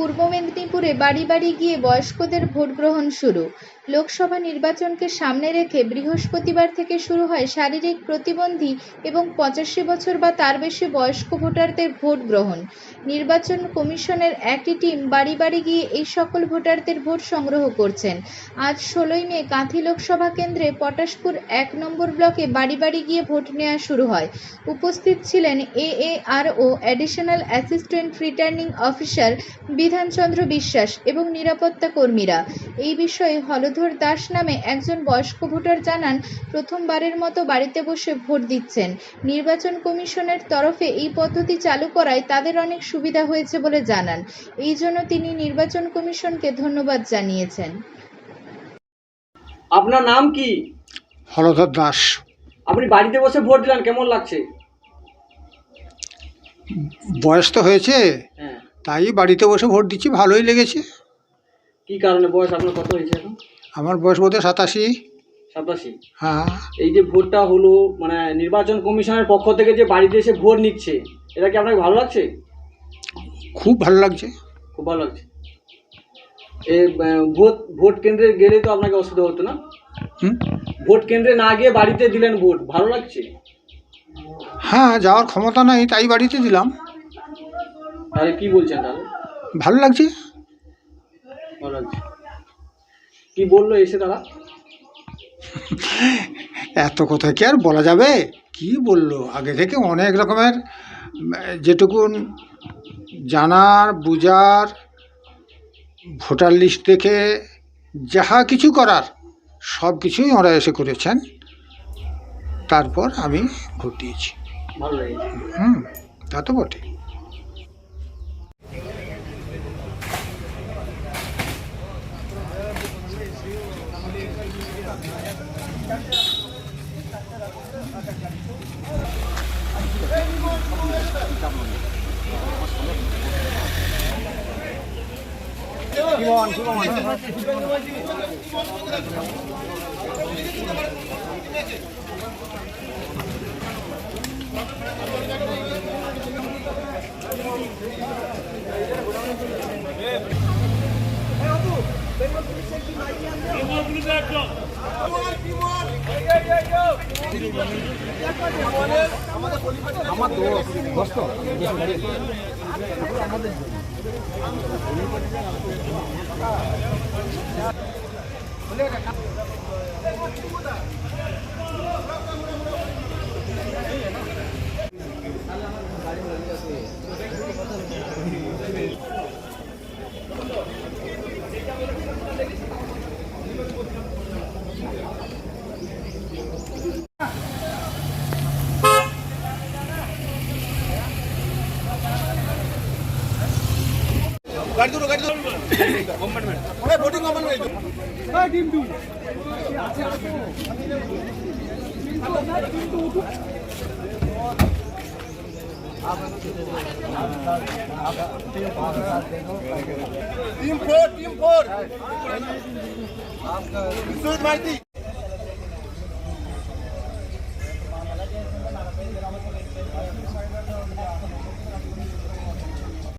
পূর্ব মেদিনীপুরে বাড়ি বাড়ি গিয়ে বয়স্কদের ভোট গ্রহণ শুরু। লোকসভা নির্বাচনকে সামনে রেখে বৃহস্পতিবার থেকে শুরু হয় শারীরিক প্রতিবন্ধী এবং পঁচাশি বছর বা তার বেশি বয়স্ক ভোটারদের ভোট গ্রহণ। নির্বাচন কমিশনের একটি টিম বাড়ি বাড়ি গিয়ে এই সকল ভোটারদের ভোট সংগ্রহ করছেন। আজ ষোলোই মে, কাঁথি লোকসভা কেন্দ্রে পটাশপুর এক নম্বর ব্লকে বাড়ি বাড়ি গিয়ে ভোট নেওয়া শুরু হয়। উপস্থিত ছিলেন AARO additional assistant returning officer Bidhanchandra Biswas এবং নিরাপত্তা কর্মীরা। এই বিষয়ে হলধর দাস নামে একজন বয়স্ক ভোটার জানান প্রথমবারের মতো বাড়িতে বসে ভোট দিচ্ছেন। নির্বাচন কমিশনের তরফে এই পদ্ধতি চালু করায় তাদের অনেক সুবিধা হয়েছে বলে জানান। এই জন্য তিনি নির্বাচন কমিশনকে ধন্যবাদ জানিয়েছেন। আপনার নাম কি? হলধর দাস। আপনি বাড়িতে বসে ভোট দিলেন কেমন লাগছে? বয়স তো হয়েছে। হ্যাঁ তাই বাড়িতে বসে ভোট দিচ্ছি ভালোই লেগেছে। কি কারণে? বয়স আপনার কত হয়েছে এখন? আমার বয়স বোধহয় সাতাশি। সাতাশি? হ্যাঁ। এই যে ভোটটা হলো মানে নির্বাচন কমিশনের পক্ষ থেকে যে বাড়িতে এসে ভোট নিচ্ছে এটা কি আপনাকে ভালো লাগছে? খুব ভালো লাগছে। খুব ভালো লাগছে। এ ভোট ভোট কেন্দ্রে গেলে তো আপনাকে অসুবিধা হতো না? ভোট কেন্দ্রে না গিয়ে বাড়িতে দিলেন ভোট ভালো লাগছে? হ্যাঁ যাওয়ার ক্ষমতা নাই তাই বাড়িতে দিলাম। তাহলে কি বলছেন তাহলে? ভালো লাগছে। ভালো লাগছে। কি বলল এসে তারা? এত কথা কি আর বলা যাবে? কি বলল? আগে থেকে অনেক রকমের যেটুকুন জানার বুঝার ভোটার লিস্ট দেখে যাহা কিছু করার সব কিছুই ওরা এসে করেছেন। তারপর আমি ভোট দিয়েছি। হুম তা তো বটে শুভমন শুভমন। আমার দোষ দোস্ত। আমাদের खुलेगा team four team four Vishwajit माहिती